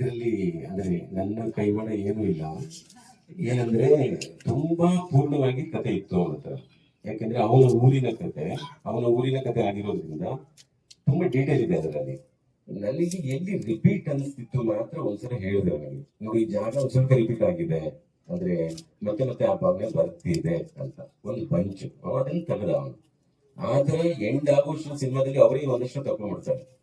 ಇದರಲ್ಲಿ ಅಂದ್ರೆ ನನ್ನ ಕೈವಾಡ ಏನೂ ಇಲ್ಲ. ಏನಂದ್ರೆ ತುಂಬಾ ಪೂರ್ಣವಾಗಿ ಕತೆ ಇತ್ತು ಅವನ ಹತ್ರ ಯಾಕಂದ್ರೆ ಅವನ ಊರಿನ ಕತೆ, ಅವನ ಊರಿನ ಕತೆ ಆಗಿರೋದ್ರಿಂದ ತುಂಬಾ ಡೀಟೇಲ್ ಇದೆ ಅದರಲ್ಲಿ. ನನಗೆ ಎಲ್ಲಿ ರಿಪೀಟ್ ಅನಿಸ್ತಿತ್ತು ಮಾತ್ರ ಒಂದ್ಸಲ ಹೇಳಿದೆ ಅವನಿಗೆ. ನೋಡಿ, ಈ ಜಾಗ ಒಂದ್ ಸ್ವಲ್ಪ ರಿಪೀಟ್ ಆಗಿದೆ. ಅಂದ್ರೆ ಮತ್ತೆ ಮತ್ತೆ ಆ ಭಾವನೆ ಬರ್ತಿದೆ ಅಂತ. ಒಂದು ಪಂಚ್ ಅದನ್ನ ತೆಗೆದ ಅವನು. ಆದ್ರೆ ಎಂಡ್ ಆಗೋಷ್ಟು ಸಿನಿಮಾದಲ್ಲಿ ಅವರಿಗೆ ಒಂದಷ್ಟು ಅಂದ್ರೆ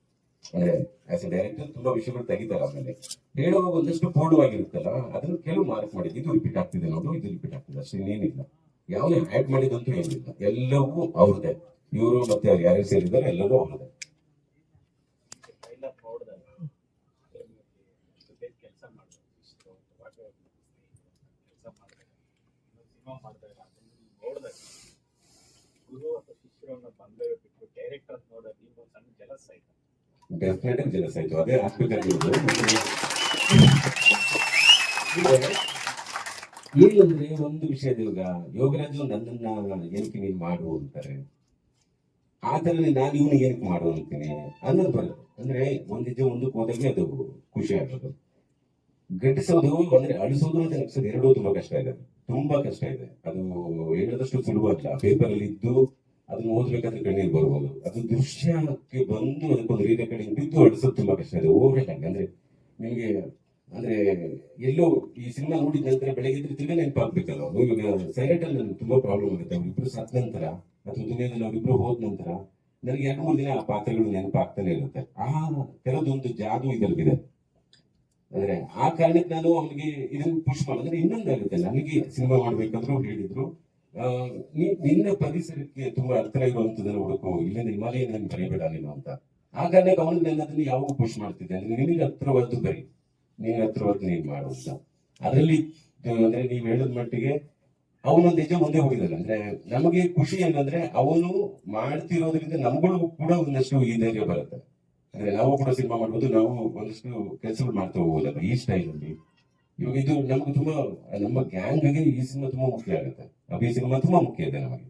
ಆಸ್ ಎ ಡೈರೆಕ್ಟರ್ ತುಂಬಾ ವಿಷಯಗಳು ತೆಗಿತಾರೆ ಆಮೇಲೆ. ಹೇಳುವಾಗ ಒಂದಷ್ಟು ಪೂರ್ಣವಾಗಿರುತ್ತಲ್ಲ, ಅದನ್ನು ಕೆಲವು ಮಾರ್ಕ್ ಮಾಡಿದ್ದು ಇದು ರಿಪೀಟ್ ಆಗ್ತಿದೆ ನೋಡು, ಇದು ರಿಪೀಟ್ ಆಗ್ತಿದೆ, ಅಷ್ಟೇ ಏನಿಲ್ಲ ಯಾವುದೇ ಆಡ್ ಮಾಡಿದಂತೂ ಏನಿಲ್ಲ ಎಲ್ಲವೂ ಅವ್ರದೇ ಇವರು ಮತ್ತೆ ಅವ್ರು ಯಾರ್ಯಾರು ಸೇರಿದ್ದಾರೆ, ಎಲ್ಲವೂ ಅವ್ರದೇ ಡೈರೆಕ್ಟರ್ ನೋಡಿದಾಗ ನೀವು ಒಂದು ಸಣ್ಣ ಕೆಲಸ ಆಯ್ತು ಡೆಫಿನೆಟ್ ಜಲಸ್ ಆಯ್ತು ಅದೇ ಆಗ್ಬೇಕಾಗಿರೋದು ಏನಂದ್ರೆ ಒಂದು ವಿಷಯದ ಇವಾಗ ಯೋಗರಾಜು ನನ್ನನ್ನ ಏನಕ್ಕೆ ನೀನ್ ಮಾಡು ಅಂತಾರೆ ಆತನಲ್ಲಿ ನಾನು ಇವನು ಏನಕ್ಕೆ ಮಾಡು ಅಂತೀನಿ ಅನ್ನೋದು ಬರುತ್ತೆ ಅಂದ್ರೆ ಒಂದಿದ್ದೆ ಒಂದು ಹೋದಾಗೆ ಅದು ಖುಷಿ ಆಗೋದು ಗಟ್ಟಿಸೋದು ಅಂದ್ರೆ ಅಳಿಸೋದು ಮತ್ತೆ ನಗ್ಸೋದು ಎರಡೂ ತುಂಬಾ ಕಷ್ಟ ಇದೆ ತುಂಬಾ ಕಷ್ಟ ಇದೆ ಅದು ಹೇಳದಷ್ಟು ಸುಲಭ ಅಲ್ಲ ಪೇಪರ್ ಅಲ್ಲಿ ಇದ್ದು ಅದನ್ನ ಓದ್ಬೇಕಾದ್ರೆ ಕಣ್ಣೀರು ಬರ್ಬೋದು ಅದು ದೃಶ್ಯಕ್ಕೆ ಬಂದು ಅದಕ್ಕೊಂದು ರೀತಿ ಕಡೆ ಬಿದ್ದು ಅಳಿಸೋದು ತುಂಬಾ ಕಷ್ಟ ಇದೆ ಓವರ್ ಅಂದ್ರೆ ನಿಮಗೆ ಅಂದ್ರೆ ಎಲ್ಲೋ ಈ ಸಿನಿಮಾ ನೋಡಿದ ನಂತರ ಬೆಳಗ್ಗೆ ಇದ್ರೆ ತಿರ್ಗಾ ನೆನಪಾಗ್ಬೇಕಲ್ಲ ಅದು ಇವಾಗ ಸೈಲೆಂಟ್ ಅಲ್ಲಿ ನನಗೆ ತುಂಬಾ ಪ್ರಾಬ್ಲಮ್ ಆಗುತ್ತೆ. ಅವ್ರಿಬ್ರು ಸತ್ತ ನಂತರ ಅಥವಾ ದುನಿಯಾದಲ್ಲಿ ಅವರಿಬ್ರು ಹೋದ ನಂತರ ನನಗೆ ಎರಡು ಮೂರು ದಿನ ಆ ಪಾತ್ರಗಳು ನೆನಪಾಗ್ತಾನೆ ಇರುತ್ತೆ. ಆ ಕೆಲವೊಂದು ಜಾದು ಇದರಲ್ಲಿದೆ ಅಂದ್ರೆ ಆ ಕಾರಣಕ್ಕೆ ನಾನು ಅವನಿಗೆ ಇದನ್ನ ಪುಷ್ ಮಾಡಿದ್ರೆ ಇನ್ನೊಂದಾಗುತ್ತೆ. ನನಗೆ ಸಿನಿಮಾ ಮಾಡ್ಬೇಕಾದ್ರೂ ಹೇಳಿದ್ರು. ನಿನ್ನ ಪರಿಸರಕ್ಕೆ ತುಂಬಾ ಹತ್ರ ಇರುವಂತದನ್ನ ಹುಡುಕು. ಇಲ್ಲಿಂದ ಹಿಮಾಲಯನ ನಾನು ಬರೀಬೇಡ ನೀನು ಅಂತ. ಆ ಕಾರಣಕ್ಕೆ ಅದನ್ನ ಯಾವಾಗ ಪುಷ್ ಮಾಡ್ತಿದ್ದೆ. ಅಂದ್ರೆ ನಿನಗೆ ಹತ್ರವಾದ್ದು ಬರಿ. ನಿನ್ನ ಹತ್ರವಾದ್ದು ನೀನ್ ಮಾಡು ಅಂತ. ಅದರಲ್ಲಿ ಅಂದ್ರೆ ನೀವ್ ಹೇಳಿದ ಮಟ್ಟಿಗೆ ಅವನೊಂದು ನಿಜ ಮುಂದೆ ಹೋಗಿದ್ದಾನೆ. ಅಂದ್ರೆ ನಮಗೆ ಖುಷಿ ಏನಂದ್ರೆ ಅವನು ಮಾಡ್ತಿರೋದ್ರಿಂದ ನಮ್ಗಳಿಗೂ ಕೂಡ ಒಂದಷ್ಟು ಈ ಧೈರ್ಯ ಬರುತ್ತೆ. ಅಂದ್ರೆ ನಾವು ಕೂಡ ಸಿನಿಮಾ ಮಾಡ್ಬೋದು, ನಾವು ಒಂದಷ್ಟು ಕೆಲಸಗಳು ಮಾಡ್ತಾ ಹೋಗೋದಲ್ಲ ಈ ಸ್ಟೈಲ್ ಅಲ್ಲಿ ಇವಾಗ ಇದು ನಮ್ಗೆ ತುಂಬಾ ನಮ್ಮ ಗ್ಯಾಂಗ್ಗೆ ಈ ಸಿನಿಮಾ ತುಂಬಾ ಮುಖ್ಯ ಆಗುತ್ತೆ ಅಭಿ ಸಿನಿಮಾ ತುಂಬಾ ಮುಖ್ಯ ಇದೆ ನಮಗೆ